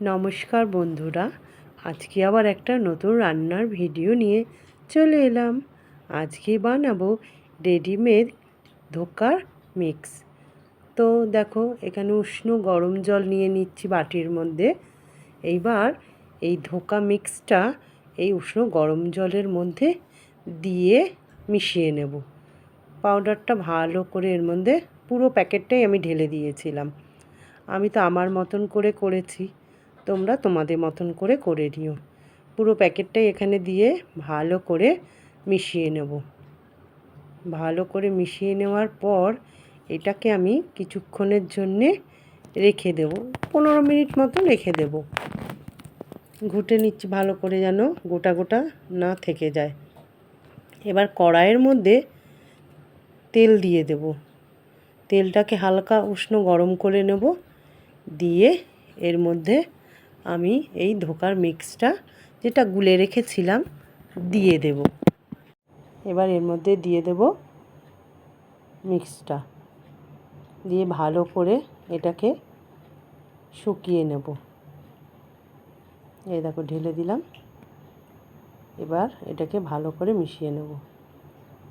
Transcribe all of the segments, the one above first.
নমস্কার বন্ধুরা, আজকে আবার একটা নতুন রান্নার ভিডিও নিয়ে চলে এলাম। আজকে বানাবো রেডিমেড ধোকার মিক্স। তো দেখো, এখানে উষ্ণ গরম জল নিয়ে নিচ্ছি বাটির মধ্যে। এইবার এই ধোকা মিক্সটা এই উষ্ণ গরম জলের মধ্যে দিয়ে মিশিয়ে নেব। পাউডারটা ভালো করে এর মধ্যে পুরো প্যাকেটটাই আমি ঢেলে দিয়েছিলাম। আমি তো আমার মতন করে করেছি। তোমরা তোমাদের মতন করে করে নিও। পুরো প্যাকেটটাই এখানে দিয়ে ভালো করে মিশিয়ে নেব। ভালো করে মিশিয়ে নেওয়ার পর এটাকে আমি কিছুক্ষণের জন্যে রেখে দেব। পনেরো মিনিট মতো রেখে দেব। ঘুটে নিচ্ছি ভালো করে যেন গোটা গোটা না থেকে যায়। এবার কড়াইয়ের মধ্যে তেল দিয়ে দেব। তেলটাকে হালকা উষ্ণ গরম করে নেব। দিয়ে এর মধ্যে আমি এই ধোকার মিক্সটা যেটা গুলে রেখেছিলাম দিয়ে দেব। এবার এর মধ্যে দিয়ে দেব মিক্সটা। দিয়ে ভালো করে এটাকে শুকিয়ে নেব। এই দেখো ঢেলে দিলাম। এবার এটাকে ভালো করে মিশিয়ে নেব।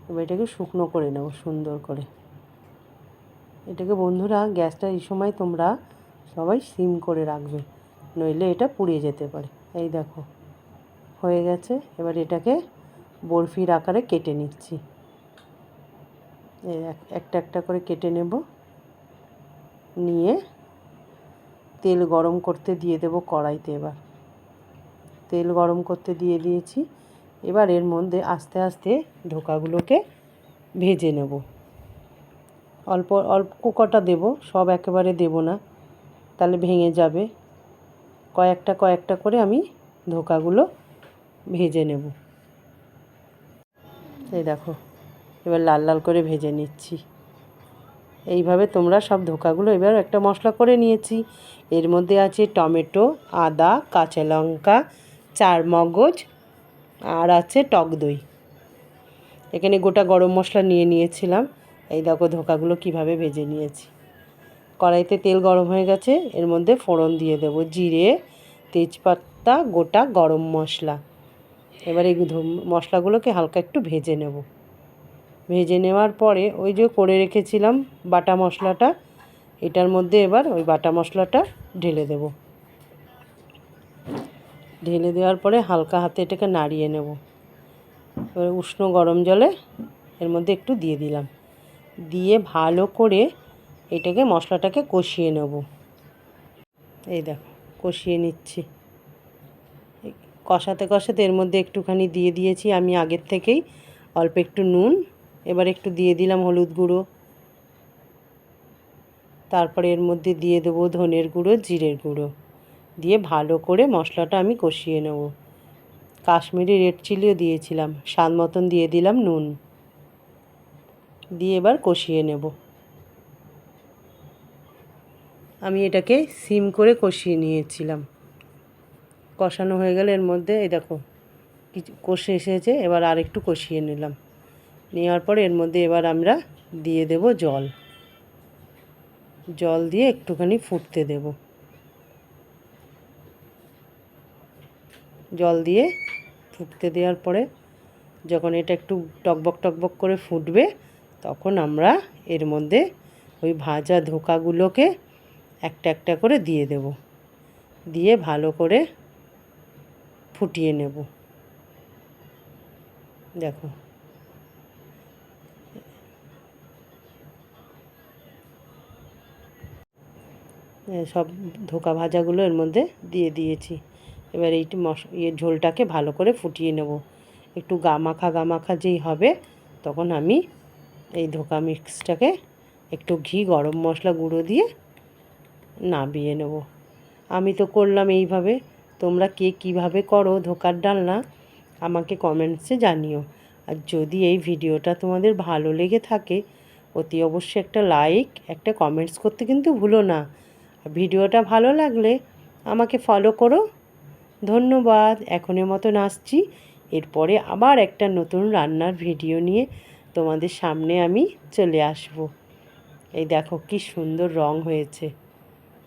এবার এটাকে শুকনো করে নেব সুন্দর করে। এটাকে বন্ধুরা, গ্যাসটা এই সময় তোমরা সবাই সিম করে রাখবে। নইলে এটা পুড়িয়ে যেতে পারে। এই দেখো, হয়ে গেছে। এবার এটাকে বরফির আকারে কেটে নিচ্ছি। একটা একটা করে কেটে নেব। নিয়ে তেল গরম করতে দিয়ে দেব কড়াইতে এবার। তেল গরম করতে দিয়ে দিয়েছি। এবার এর মধ্যে আস্তে আস্তে ধোকাগুলোকে ভেজে নেব। অল্প অল্প কটা দেব, সব একেবারে দেব না। তাহলে ভেঙে যাবে। কয়েকটা কয়েকটা করে আমি ধোকাগুলো ভেজে নেব। এই দেখো, এবার লাল লাল করে ভেজে নিচ্ছি। এইভাবে তোমরা সব ধোকাগুলো, এবার একটা মশলা করে নিয়েছি। এর মধ্যে আছে টমেটো, আদা, কাঁচা লঙ্কা, চার মগজ, আর আছে টক দই। এখানে গোটা গরম মশলা নিয়ে নিয়েছিলাম। এই দেখো ধোকাগুলো কীভাবে ভেজে নিয়েছি। কড়াইতে তেল গরম হয়ে গেছে, এর মধ্যে ফোড়ন দিয়ে দেবো, জিরে, তেজপাতা, গোটা গরম মশলা। এবার এই মশলাগুলোকে হালকা একটু ভেজে নেব। ভেজে নেওয়ার পরে ওই যে করে রেখেছিলাম বাটা মশলাটা, এটার মধ্যে এবার ওই বাটা মশলাটা ঢেলে দেব। ঢেলে দেওয়ার পরে হালকা হাতে এটাকে নাড়িয়ে নেব। এবার উষ্ণ গরম জলে এর মধ্যে একটু দিয়ে দিলাম। দিয়ে ভালো করে এটাকে মশলাটাকে কষিয়ে নেব। এই দেখো, কষিয়ে নিচ্ছি। কষাতে কষাতে এর মধ্যে একটুখানি দিয়ে দিয়েছি। আমি আগের থেকেই অল্প একটু নুন, এবার একটু দিয়ে দিলাম হলুদ গুঁড়ো। তারপরে এর মধ্যে দিয়ে দেবো ধনের গুঁড়ো, জিরের গুঁড়ো। দিয়ে ভালো করে মশলাটা আমি কষিয়ে নেব। কাশ্মীরি রেড চিলিও দিয়েছিলাম, স্বাদ মতন দিয়ে দিলাম নুন। দিয়ে এবার কষিয়ে নেব। আমি এটাকে সিম করে কষিয়ে নিয়েছিলাম। কষানো হয়ে গেলে এর মধ্যে, এই দেখো, কিছু কষে এসেছে, এবার আর একটু কষিয়ে নিলাম। নেওয়ার পরে এর মধ্যে এবার আমরা দিয়ে দেব জল। জল দিয়ে একটুখানি ফুটতে দেব। জল দিয়ে ফুটতে দেওয়ার পরে যখন এটা একটু টকবক টকবক করে ফুটবে, তখন আমরা এর মধ্যে ওই ভাজা ধোকাগুলোকে একটা একটা করে দিয়ে দেব। দিয়ে ভালো করে ফুটিয়ে নেব। দেখো। সব ধোকা ভাজাগুলো এর মধ্যে দিয়ে দিয়েছি। এবার এই মশ ইয়ে ঝোলটাকে ভালো করে ফুটিয়ে নেব। একটু গামাখা গামাখা যেই হবে, তখন আমি এই ধোকা মিক্সটাকে একটু ঘি, গরম মশলা গুঁড়ো দিয়ে নাবিয়ে নেব। আমি তো করলাম এইভাবে। তোমরা কে কীভাবে করো, ধোকার ডালনা আমাকে কমেন্টসে জানিও। আর যদি এই ভিডিওটা তোমাদের ভালো লেগে থাকে, অতি অবশ্যই একটা লাইক একটা কমেন্টস করতে কিন্তু ভুলো না। ভিডিওটা ভালো লাগলে আমাকে ফলো করো। ধন্যবাদ। এখনের মতন আসছি। এরপরে আবার একটা নতুন রান্নার ভিডিও নিয়ে তোমাদের সামনে আমি চলে আসব। এই দেখো কি সুন্দর রং হয়েছে।